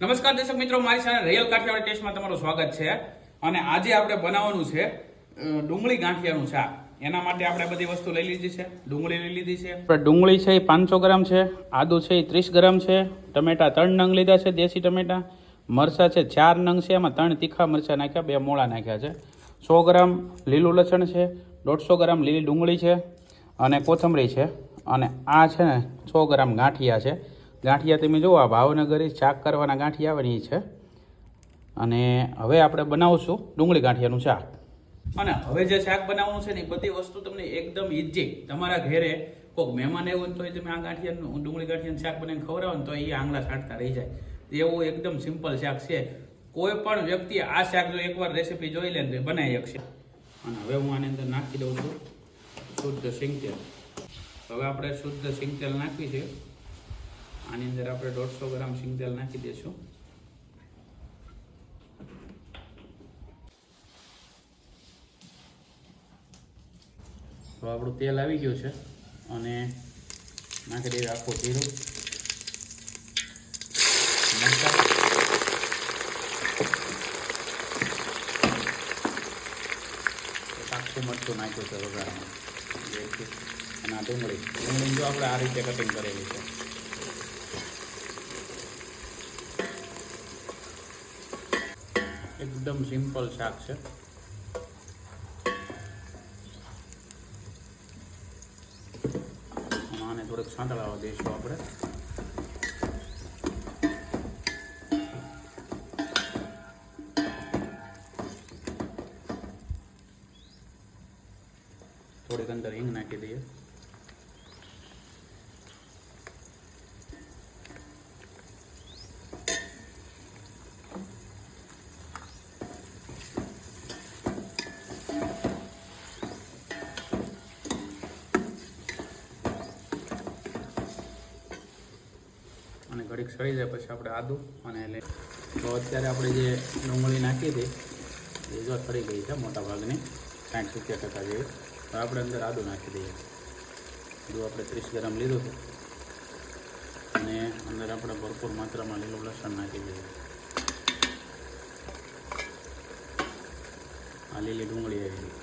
નમસ્કાર દર્શક મિત્રો, મારી સાથે રિયલ કાઠિયાવાડી ટેસ્ટમાં તમારું સ્વાગત છે. અને આજે આપણે બનાવવાનું છે ડુંગળી ગાંઠિયાનું શાક. એના માટે આપણે બધી વસ્તુ લઈ લીધી છે. ડુંગળી લઈ લીધી છે. આપણે ડુંગળી છે એ પાંચસો ગ્રામ છે, આદુ છે એ ત્રીસ ગ્રામ છે, ટમેટા ત્રણ નંગ લીધા છે દેશી ટમેટા, મરચાં છે ચાર નંગ છે, એમાં ત્રણ તીખા મરચાં નાખ્યા, બે મોળા નાખ્યા છે. સો ગ્રામ લીલું લસણ છે, દોઢસો ગ્રામ લીલી ડુંગળી છે અને કોથમરી છે. અને આ છે ને સો ગ્રામ ગાંઠિયા છે. ગાંઠિયા તમે જુઓ, આ ભાવનગરી શાક કરવાના ગાંઠિયા આવે છે. અને હવે આપણે બનાવશું ડુંગળી ગાંઠિયાનું શાક. અને હવે જે શાક બનાવવાનું છે ને, એ બધી વસ્તુ તમને એકદમ ઇઝી તમારા ઘરે કોઈક મહેમાન આવ્યું તો તમે આ ગાંઠિયાનું ડુંગળી ગાંઠિયાનું શાક બનાવીને ખવડાવો ને તો એ આંગળા છાંટતા રહી જાય. એવું એકદમ સિમ્પલ શાક છે. કોઈ પણ વ્યક્તિ આ શાક જો એકવાર રેસીપી જોઈ લે તો એ બનાવી શકશે. અને હવે હું આની અંદર નાખી દઉં છું શુદ્ધ સિંગ તેલ હવે આપણે શુદ્ધ સિંગ તેલ નાખવી છે. આની અંદર આપણે દોઢસો ગ્રામ સિંગ તેલ નાખી દઈશું. તો આપણું તેલ આવી ગયું છે અને નાખી દઈએ આખું જીરું આખું મરચું નાખ્યું છે વઘારમાં. અને આ ડુંગળી. ડુંગળી જો આપણે આ રીતે કટિંગ કરેલી છે. એકદમ સિમ્પલ શાક છે. આને થોડુંક સાંતળાવા દઈશું આપણે. થોડીક અંદર હિંગ નાખી દઈએ. ઘડીક સળી જાય પછી આપણે આદું અને એટલે તો અત્યારે આપણે જે ડુંગળી નાખી હતી, એ જો સળી ગઈ છે મોટા ભાગની, સાઠ સિત્તેર ટકા જેવી. તો આપણે અંદર આદું નાખી દઈએ. જો આપણે ત્રીસ ગ્રામ લીધું હતું અને અંદર આપણે ભરપૂર માત્રામાં લીલું લસણ નાખી દઈએ. આ લીલી ડુંગળી આવી ગઈ.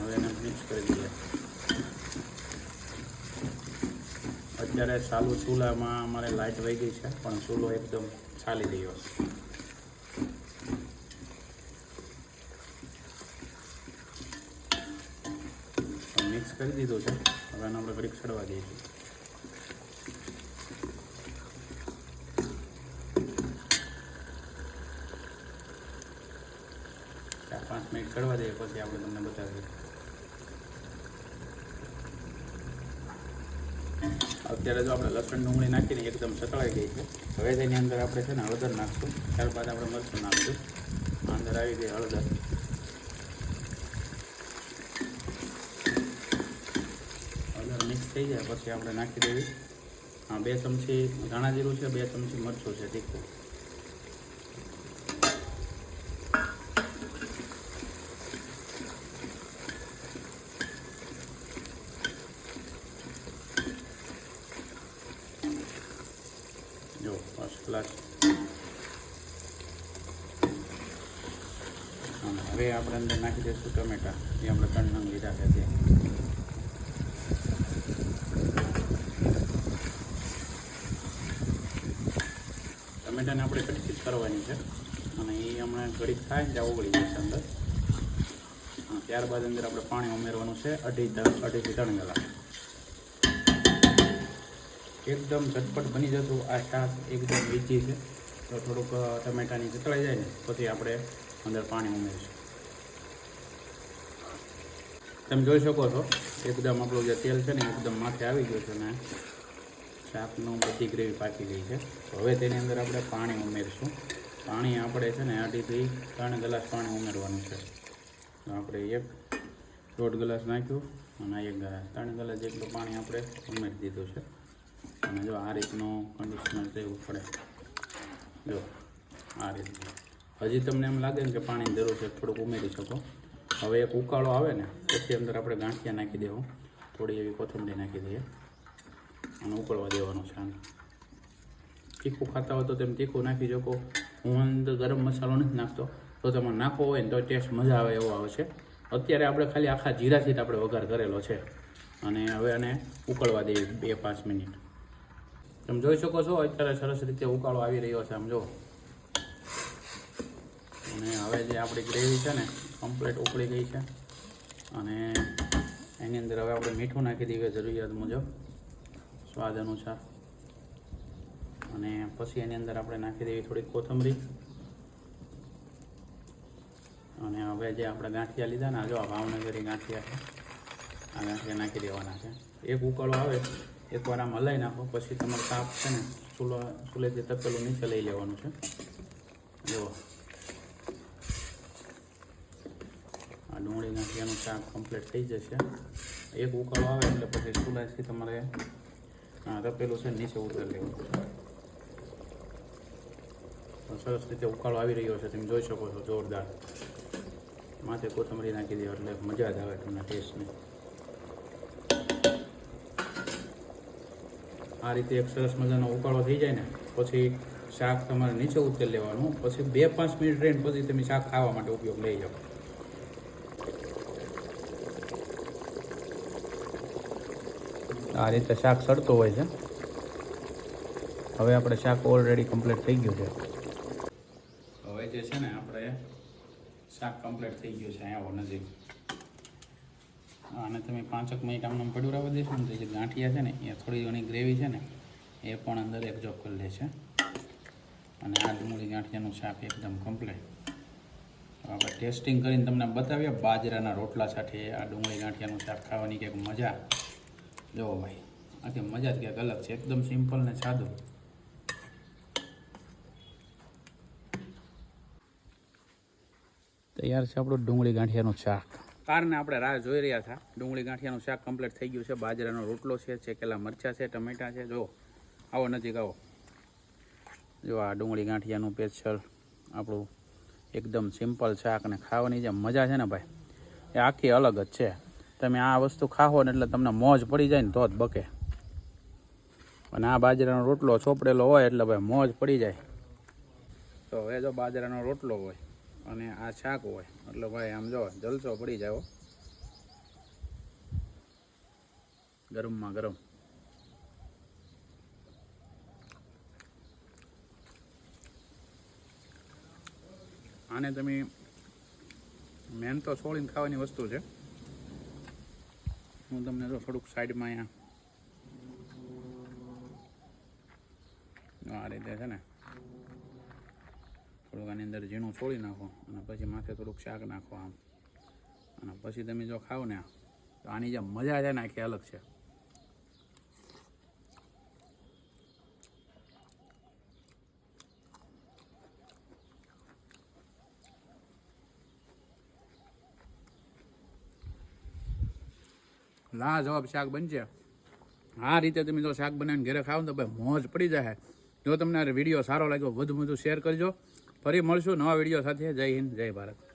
હવે એને મિક્સ કરી દઈએ. અત્યારે ચાલુ ચૂલામાં અમારે લાઇટ વહી ગઈ છે, પણ ચૂલો એકદમ ચાલી રહ્યો છે. મિક્સ કરી દીધું છે, હવે એને આપણે ઘડીક ચડવા દઈશું પાંચ મિનિટ ચડવા દઈએ, પછી આપણે તમને બતાવીએ. અત્યારે જો આપણે લસણ ડુંગળી નાખીને એકદમ સતળાઈ ગઈ છે. હવે તેની અંદર આપણે છે ને હળદર નાખશું. ત્યારબાદ આપણે મરચું નાખશું. અંદર આવી ગઈ હળદર. હળદર મિક્સ થઈ જાય પછી આપણે નાખી દેવી. હા, બે ચમચી ધાણા જીરું છે, બે ચમચી મરચું છે, તીખું. જો ફર્સ્ટ ક્લાસ હવે આપણે અંદર નાખી દઈશું ટમેટા જે આપણે ત્રણ નંગ લીધા છે તે ટમેટાને આપણે કટકી કરવાની છે અને એ હમણાં ઘડીક થાય ત્યાં ઓગળી જશે અંદર ત્યારબાદ અંદર આપણે પાણી ઉમેરવાનું છે અઢી અઢીથી ત્રણ કલાક એકદમ ઝટપટ બની જતું આ શાક એકદમ લીચી છે. તો થોડુંક ટમેટાની જતળાઈ જાય ને, પછી આપણે અંદર પાણી ઉમેરીશું. તમે જોઈ શકો છો, એકદમ આપણું જે તેલ છે ને, એકદમ માથે આવી ગયું છે ને શાકનું બધી ગ્રેવી પાકી ગઈ છે. હવે તેની અંદર આપણે પાણી ઉમેરીશું. પાણી આપણે છે ને અઢીથી ત્રણ ગ્લાસ પાણી ઉમેરવાનું છે. તો આપણે એક દોઢ ગ્લાસ નાખ્યું અને એક ત્રણ ગ્લાસ જેટલું પાણી આપણે ઉમેરી દીધું છે. અને જો આ રીતનું કન્ડિશનર રહેવું પડે. જો, આ રીતનું. હજી તમને એમ લાગે ને કે પાણીની જરૂર છે, થોડુંક ઉમેરી શકો. હવે એક ઉકાળો આવે ને, પછી અંદર આપણે ગાંઠિયા નાખી દેવું. થોડી એવી કોથમરી નાખી દઈએ. અને ઉકળવા દેવાનું છે આને. તીખું ખાતા હોય તો તેમ તીખું નાખી શકો. હું અંદર ગરમ મસાલો નથી નાખતો. તો તમે નાખવો હોય ને તો ટેસ્ટ મજા આવે એવો આવે છે. અત્યારે આપણે ખાલી આખા જીરાથી જ આપણે વઘાર કરેલો છે. અને હવે આને ઉકળવા દઈએ બે પાંચ મિનિટ. તમે જોઈ શકો છો, અત્યારે સરસ રીતે ઉકાળો આવી રહ્યો છે, આમ જો. અને હવે જે આપણી ગ્રેવી છે ને કમ્પ્લીટ ઉકળી ગઈ છે. અને એની અંદર હવે આપણે મીઠું નાખી દઈએ જરૂરિયાત મુજબ. સ્વાદ અનુસાર. અને પછી એની અંદર આપણે નાખી દેવી થોડી કોથમરી. અને હવે જે આપણે ગાંઠિયા લીધા ને, આ જો ભાવનગરી ગાંઠિયા છે. આ ગાંઠિયા નાખી દેવાના છે. એક ઉકાળો આવે. એકવાર આમ હલાવી નાખો, પછી તમારો તાપ છે ને ચૂલો ચૂલેથી તપેલું નીચે લઈ લેવાનું છે. જુઓ. આ ડુંગળી ગાંઠિયાનું શાક કમ્પ્લીટ થઈ જશે. એક ઉકાળો આવે એટલે પછી ચૂલાથી તમારે તપેલું છે નીચે ઉતરી લેવું સરસ રીતે ઉકાળો આવી રહ્યો છે, તમે જોઈ શકો છો, જોરદાર. માથે કોથમરી નાખી દે એટલે મજા જ આવે તમને ટેસ્ટની આ રીતે એક સરસ મજાનો ઉકાળો થઈ જાય ને, પછી શાક તમારે નીચે ઉતરી લેવાનું, પછી બે પાંચ મિનિટ રહીને પછી તમે શાક ખાવા માટે ઉપયોગ લઈ જાઓ. આ રીતે શાક સડતો હોય છે. હવે આપણે શાક ઓલરેડી કમ્પ્લીટ થઈ ગયું છે. હવે જે છે ને, આપણે શાક કમ્પ્લીટ થઈ ગયું છે, અહીંયા નજીક. આને તમે પાંચક મિનિટ આમને આમ પડ્યું રહેવા દેશો ને તો જે ગાંઠિયા છે ને, એ થોડી ઘણી ગ્રેવી છે ને, એ પણ અંદર એબ્ઝોર્બ કરી લે છે અને આ ડુંગળી ગાંઠિયાનું શાક એકદમ કમ્પ્લીટ આપણે ટેસ્ટિંગ કરીને તમને બતાવીએ, બાજરાના રોટલા સાથે આ ડુંગળી ગાંઠિયાનું શાક ખાવાની કંઈક મજા. જોવો ભાઈ, આથી મજા જ કંઈક અલગ છે, એકદમ સિમ્પલ ને સાદું. તૈયાર છે આપણું ડુંગળી ગાંઠિયાનું શાક. કારને આપણે રાહ જોઈ રહ્યા હતા ડુંગળી ગાંઠિયાનું શાક કમ્પ્લીટ થઈ ગયું છે. બાજરાનો રોટલો છે, ચેકેલા મરચાં છે, ટમેટાં છે. જો આવો નજીક આવો. જો આ ડુંગળી ગાંઠિયાનું સ્પેશિયલ આપણું એકદમ સિમ્પલ શાક અને ખાવાની જે મજા છે ને ભાઈ? એ આખી અલગ જ છે. તમે આ વસ્તુ ખાઓ ને એટલે તમને મોજ પડી જાય ને તો જ બકે. અને આ બાજરાનો રોટલો ચોપડેલો હોય એટલે ભાઈ મોજ પડી જાય. તો હવે જો બાજરાનો રોટલો હોય અને આ શાક હોય. એટલે ભાઈ, આમ જો, જલસો પડી જાય ગરમમાં ગરમ. આને તમે મેન તો છોડીને ખાવાની વસ્તુ છે. હું તમને તો થોડુંક સાઈડમાં અહીંયા આ રીતે છે ને આની અંદર ઝીણું છોડી નાખો અને પછી માથે થોડુંક શાક નાખો આમ. અને પછી તમે જો ખાઓ ને, તો આની જે મજા છે ને આખી અલગ છે. લા જવાબ શાક બનશે. આ રીતે તમે જો શાક બનાવીને ઘરે ખાવ તો ભાઈ મોજ પડી જાય જો તમને વીડિયો સારો લાગ્યો વધુ વધુ શેર કરજો. ફરી મળશું નવા વીડિયો સાથે. જય હિન્દ જય ભારત.